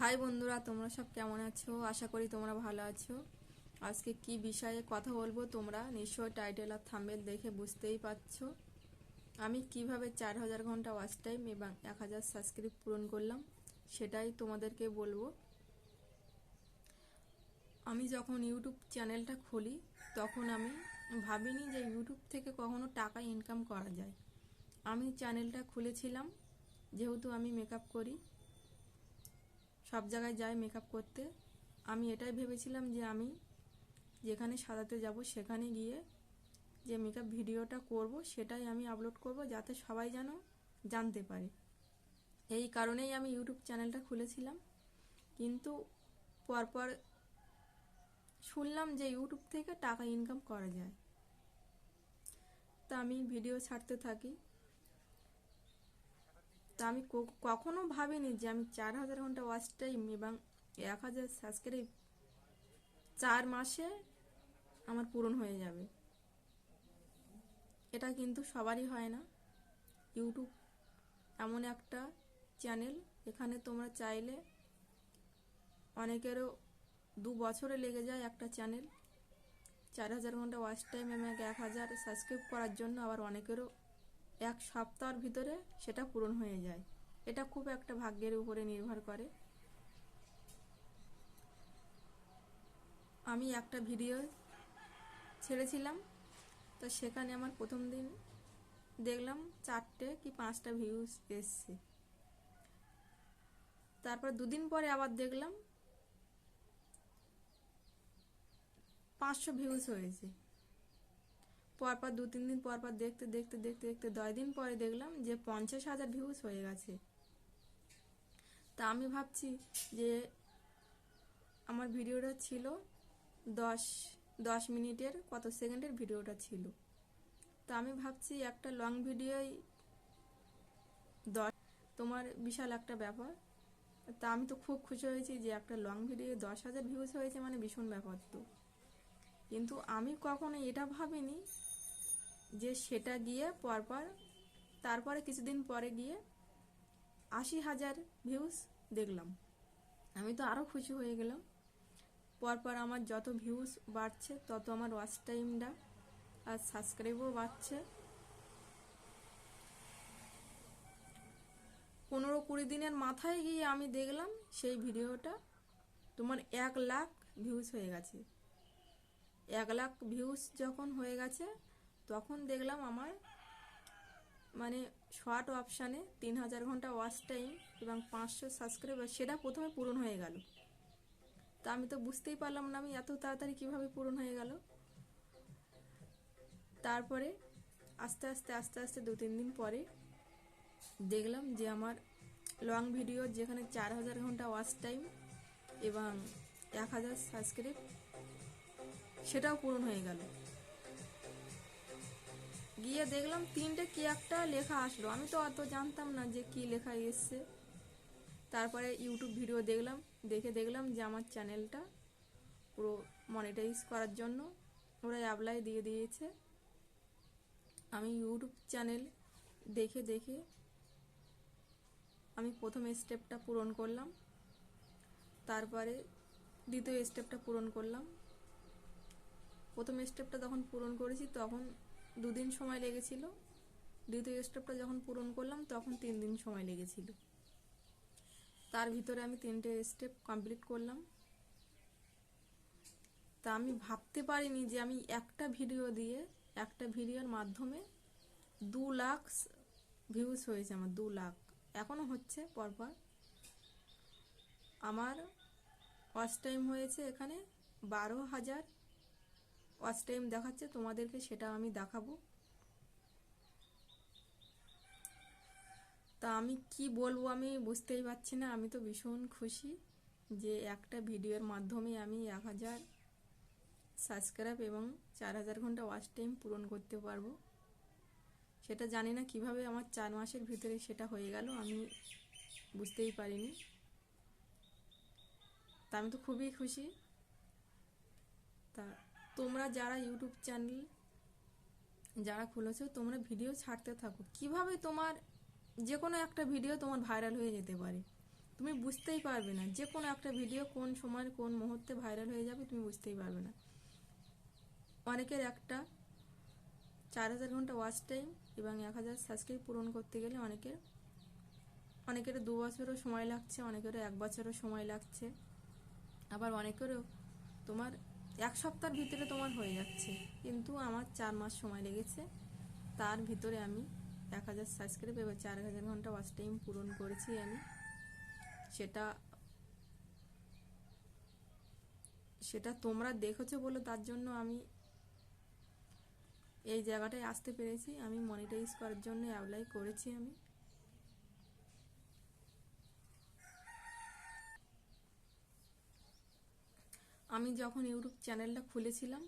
High বন্ধুরা, তোমরা সব কেমন আছো? আশা করি তোমরা ভালো আছো। আজকে কি বিষয়ে কথা বলব তোমরা? নিশ্চয় টাইটেল আর থাম্বেল দেখে বুঝতেই পারছ। আমি কীভাবে চার হাজার ঘণ্টা ওয়াচ টাইম এবং এক হাজার সাবস্ক্রাইব পূরণ করলাম, সেটাই তোমাদেরকে বলব। আমি যখন ইউটিউব চ্যানেলটা খুলি, তখন আমি ভাবিনি যে ইউটিউব থেকে কখনো টাকা ইনকাম করা যায়। আমি চ্যানেলটা খুলেছিলাম, যেহেতু আমি মেকআপ করি। সব জায়গায় যাই মেকআপ করতে। আমি এটাই ভেবেছিলাম যে আমি যেখানে সাজাতে যাব সেখানে গিয়ে যে মেকআপ ভিডিওটা করব সেটাই আমি আপলোড করব যাতে সবাই যেন জানতে পারে। এই কারণেই আমি ইউটিউব চ্যানেলটা খুলেছিলাম। কিন্তু পরপর শুনলাম যে ইউটিউব থেকে টাকা ইনকাম করা যায়। তা আমি ভিডিও ছাড়তে থাকি। তা আমি কখনো ভাবিনি যে আমি চার হাজার ঘণ্টা ওয়াচ টাইম এবং এক হাজার সাবস্ক্রাইব চার মাসে আমার পূরণ হয়ে যাবে। এটা কিন্তু সবারই হয় না। ইউটিউব এমন একটা চ্যানেল এখানে তোমরা চাইলে অনেকেরও দু বছরে লেগে যায় একটা চ্যানেল চার হাজার ঘণ্টা ওয়াচ টাইম এবং এক হাজার সাবস্ক্রাইব করার জন্য আবার অনেকেরও এক সপ্তাহের ভিতরে সেটা পূরণ হয়ে যায়। এটা খুব একটা ভাগ্যের উপরে নির্ভর করে। আমি একটা ভিডিও ছেড়েছিলাম, তো সেখানে আমার প্রথম দিন দেখলাম চারটে কি পাঁচটা ভিউজ এসছে। তারপর দুদিন পরে আবার দেখলাম পাঁচশো ভিউজ হয়েছে। পরপর দু তিন দিন পরপর দেখতে দেখতে দেখতে দেখতে দশ দিন পরে দেখলাম যে পঞ্চাশ হাজার ভিউজ হয়ে গেছে। তা আমি ভাবছি যে আমার ভিডিওটা ছিল দশ দশ মিনিটের কত সেকেন্ডের ভিডিওটা ছিল। তা আমি ভাবছি একটা লং ভিডিওই দশ, তোমার বিশাল একটা ব্যাপার। তা আমি তো খুব খুশি হয়েছি যে একটা লং ভিডিও দশ হাজার ভিউজ হয়েছে মানে ভীষণ ব্যাপার তো। কিন্তু আমি কখনো এটা ভাবিনি যে সেটা গিয়ে পরপর তারপরে কিছুদিন পরে গিয়ে আশি হাজার ভিউজ দেখলাম। আমি তো আরও খুশি হয়ে গেলাম। পরপর আমার যত ভিউজ বাড়ছে, তত আমার ওয়াচ টাইমটা আর সাবস্ক্রাইবও বাড়ছে। পনেরো কুড়ি দিনের মাথায় গিয়ে আমি দেখলাম সেই ভিডিওটা, তোমার এক লাখ ভিউজ হয়ে গেছে। এক লাখ ভিউজ যখন হয়ে গেছে তখন দেখলাম আমার মানে শর্ট অপশানে তিন হাজার ঘণ্টা ওয়াচ টাইম এবং পাঁচশো সাবস্ক্রাইবার সেটা প্রথমে পূরণ হয়ে গেল। তা আমি তো বুঝতেই পারলাম না আমি এত তাড়াতাড়ি কীভাবে পূরণ হয়ে গেল। তারপরে আস্তে আস্তে আস্তে আস্তে দু তিন দিন পরে দেখলাম যে আমার লং ভিডিও যেখানে চার হাজার ঘণ্টা ওয়াচ টাইম এবং এক হাজার সাবস্ক্রাইব সেটাও পূরণ হয়ে গেল। গিয়ে দেখলাম তিনটে কি একটা লেখা আসলো। আমি তো অত জানতাম না যে কি লেখা এসছে। তারপরে ইউটিউব ভিডিও দেখলাম, দেখে দেখলাম যে আমার চ্যানেলটা পুরো মনিটাইজ করার জন্য ওরা অ্যাপ্লাই দিয়ে দিয়েছে। আমি ইউটিউব চ্যানেল দেখে দেখে আমি প্রথম স্টেপটা পূরণ করলাম। তারপরে দ্বিতীয় স্টেপটা পূরণ করলাম। প্রথম স্টেপটা যখন পূরণ করেছি তখন দুদিন সময় লেগেছিল। দ্বিতীয় স্টেপটা যখন পূরণ করলাম, তখন তিন দিন সময় লেগেছিল। তার ভিতরে আমি তিনটে স্টেপ কমপ্লিট করলাম। তা আমি ভাবতে পারিনি যে আমি একটা ভিডিও দিয়ে, একটা ভিডিওর মাধ্যমে দু লাখ ভিউজ হয়েছে আমার, দু লাখ। এখনও হচ্ছে পরপর। আমার ওয়াচ টাইম হয়েছে এখানে বারো হাজার ওয়াচ টাইম দেখাচ্ছে, তোমাদেরকে সেটা আমি দেখাবো। তা আমি কি বলব আমি বুঝতেই পারছি না, আমি তো ভীষণ খুশি যে একটা ভিডিওর মাধ্যমে আমি এক হাজার সাবস্ক্রাইব এবং চার হাজার ঘণ্টা ওয়াচ টাইম পূরণ করতে পারব। সেটা জানি না কীভাবে আমার চার মাসের ভিতরে সেটা হয়ে গেল, আমি বুঝতেই পারিনি। তা আমি তো খুবই খুশি। তা তোমরা যারা ইউটিউব চ্যানেল যারা খুলেছো, তোমরা ভিডিও ছাড়তে থাকো। কীভাবে তোমার যে কোনো একটা ভিডিও তোমার ভাইরাল হয়ে যেতে পারে? তুমি বুঝতেই পারবে না। যে কোনো একটা ভিডিও কোন সময়, কোন মুহূর্তে ভাইরাল হয়ে যাবে, তুমি বুঝতেই পারবে না। অনেকের একটা চার হাজার ঘণ্টা ওয়াচ টাইম এবং এক হাজার সাবস্ক্রাইব পূরণ করতে গেলে অনেকের অনেকের দু বছরও সময় লাগছে, অনেকেরও এক বছরও সময় লাগছে। আবার অনেকেরও তোমার এক সপ্তাহের ভিতরে তোমার হয়ে যাচ্ছে। কিন্তু আমার চার মাস সময় লেগেছে। তার ভিতরে আমি এক হাজার সাবস্ক্রাইব এবার চার হাজার ঘণ্টা ওয়াচ টাইম পূরণ করেছি আমি। সেটা সেটা তোমরা দেখেছ বলে তার জন্য আমি এই জায়গাটায় আসতে পেরেছি। আমি মনিটাইজ করার জন্য অ্যাপ্লাই করেছি আমি। আমি যখন ইউটিউব চ্যানেলটা খুলেছিলাম,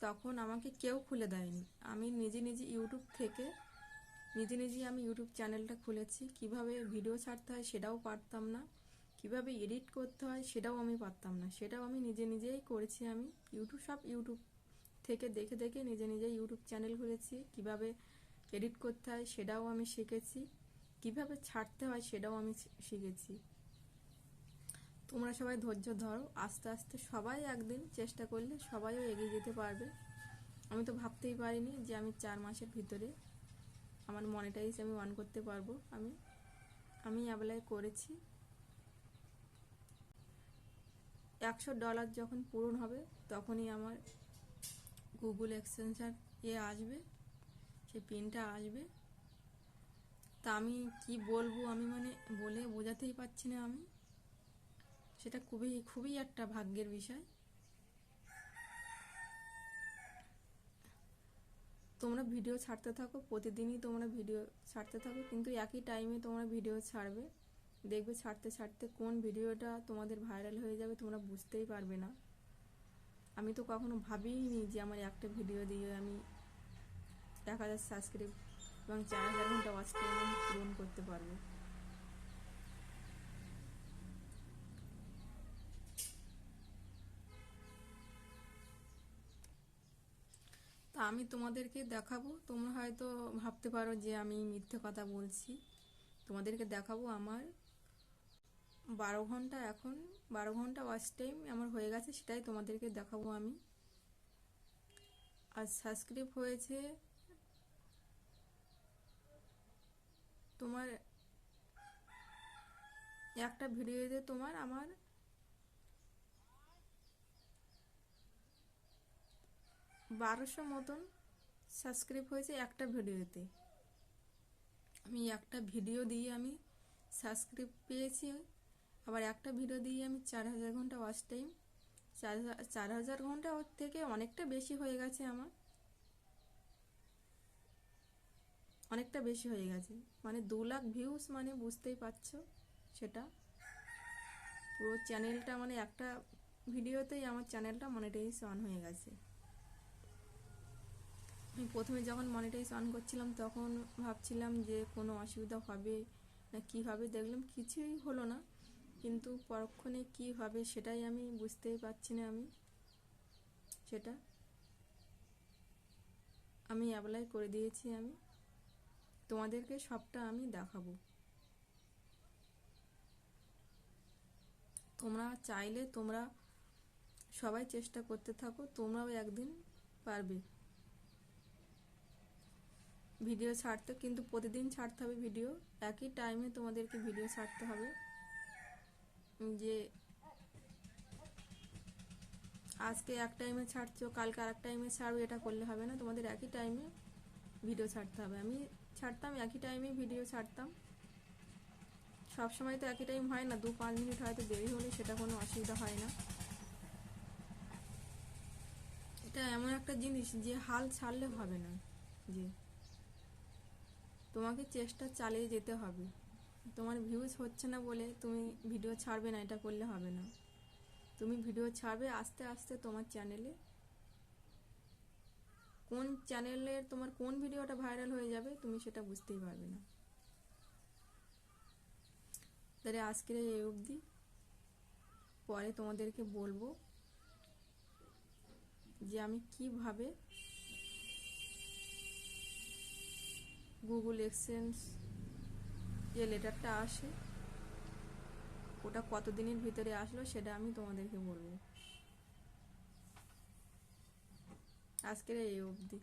তখন আমাকে কেউ খুলে দেয়নি। আমি নিজে নিজে ইউটিউব থেকে, নিজে নিজেই আমি ইউটিউব চ্যানেলটা খুলেছি। কীভাবে ভিডিও ছাড়তে হয় সেটাও পারতাম না। কীভাবে এডিট করতে হয় সেটাও আমি পারতাম না। সেটাও আমি নিজে নিজেই করেছি আমি। ইউটিউব সব ইউটিউব থেকে দেখে দেখে নিজে নিজে ইউটিউব চ্যানেল খুলেছি। কীভাবে এডিট করতে হয় সেটাও আমি শিখেছি। কীভাবে ছাড়তে হয় সেটাও আমি শিখেছি। তোমরা সবাই ধৈর্য ধরো, আস্তে আস্তে সবাই একদিন চেষ্টা করলে সবাইও এগিয়ে যেতে পারবে। আমি তো ভাবতেই পারিনি যে আমি চার মাসের ভিতরে আমার মনিটাইজ আমি অন করতে পারব। আমি আমি অ্যাপ্লাই করেছি। একশো ডলার যখন পূরণ হবে, তখনই আমার গুগল এক্সচেঞ্জার এ আসবে, সেই পিনটা আসবে। তা আমি কি বলব, আমি মানে বলে বোঝাতেই পারছি না আমি। সেটা খুবই খুবই একটা ভাগ্যের বিষয়। তোমরা ভিডিও ছাড়তে থাকো, প্রতিদিনই তোমরা ভিডিও ছাড়তে থাকো, কিন্তু একই টাইমে তোমরা ভিডিও ছাড়বে। দেখবে ছাড়তে ছাড়তে কোন ভিডিওটা তোমাদের ভাইরাল হয়ে যাবে তোমরা বুঝতেই পারবে না। আমি তো কখনো ভাবিনি যে আমার একটা ভিডিও দিয়ে আমি এক হাজার সাবস্ক্রাইব এবং চার হাজার ঘণ্টা ওয়াচ টাইম পূরণ করতে পারব। তা আমি তোমাদেরকে দেখাবো। তোমরা হয়তো ভাবতে পারো যে আমি মিথ্যে কথা বলছি। তোমাদেরকে দেখাবো আমার বারো ঘণ্টা এখন, বারো ঘণ্টা ওয়াচ টাইম আমার হয়ে গেছে, সেটাই তোমাদেরকে দেখাবো আমি। আর সাবস্ক্রাইব হয়েছে তোমার একটা ভিডিওতে তোমার আমার বারোশো মতন সাবস্ক্রাইব হয়েছে একটা ভিডিওতে। আমি একটা ভিডিও দিয়ে আমি সাবস্ক্রাইব পেয়েছি। আবার একটা ভিডিও দিয়ে আমি চার হাজার ঘণ্টা ওয়াচ টাইম চার হাজার ঘণ্টা ওর থেকে অনেকটা বেশি হয়ে গেছে আমার। অনেকটা বেশি হয়ে গেছে। মানে দু লাখ ভিউস মানে বুঝতেই পারছ সেটা। পুরো চ্যানেলটা মানে একটা ভিডিওতেই আমার চ্যানেলটা মনিটাইজ অন হয়ে গেছে। প্রথমে যখন মনিটাইজ অন করছিলাম, তখন ভাবছিলাম যে কোনো অসুবিধা হবে না কী হবে দেখলাম কিছুই হলো না। কিন্তু পরক্ষণে কী হবে সেটাই আমি বুঝতেই পারছি না আমি। সেটা আমি অ্যাপ্লাই করে দিয়েছি আমি। তোমাদেরকে সবটা আমি দেখাবো। তোমরা চাইলে তোমরা সবাই চেষ্টা করতে থাকো, তোমরাও একদিন পারবে। ভিডিও ছাড়তে, কিন্তু প্রতিদিন ছাড়তে হবে ভিডিও একই টাইমে তোমাদেরকে ভিডিও ছাড়তে হবে। যে আজকে এক টাইমে ছাড়ছো, কালকে আর এক টাইমে ছাড়বে, এটা করলে হবে না। তোমাদের একই টাইমে ভিডিও ছাড়তে হবে। আমি ছাড়তাম, একই টাইমে ভিডিও ছাড়তাম। সব সময় তো একই টাইম হয় না। দু পাঁচ মিনিট হয়তো দেরি হলে সেটা কোনো অসুবিধা হয় না। এটা এমন একটা জিনিস যে হাল ছাড়লে হবে না। যে তোমাকে চেষ্টা চালিয়ে যেতে হবে। তোমার ভিউজ হচ্ছে না বলে তুমি ভিডিও ছাড়বে না, এটা করলে হবে না। তুমি ভিডিও ছাড়বে আস্তে আস্তে তোমার চ্যানেলে কোন চ্যানেলের তোমার কোন ভিডিওটা ভাইরাল হয়ে যাবে তুমি সেটা বুঝতেই পারবে না। তাহলে আজকের এই অবধি। পরে তোমাদেরকে বলব যে আমি কীভাবে গুগল এক্সচেঞ্জ যে লেটারটা আসে, ওটা কতদিনের ভিতরে আসলো সেটা আমি তোমাদেরকে বলব। আজকের এই অবধি।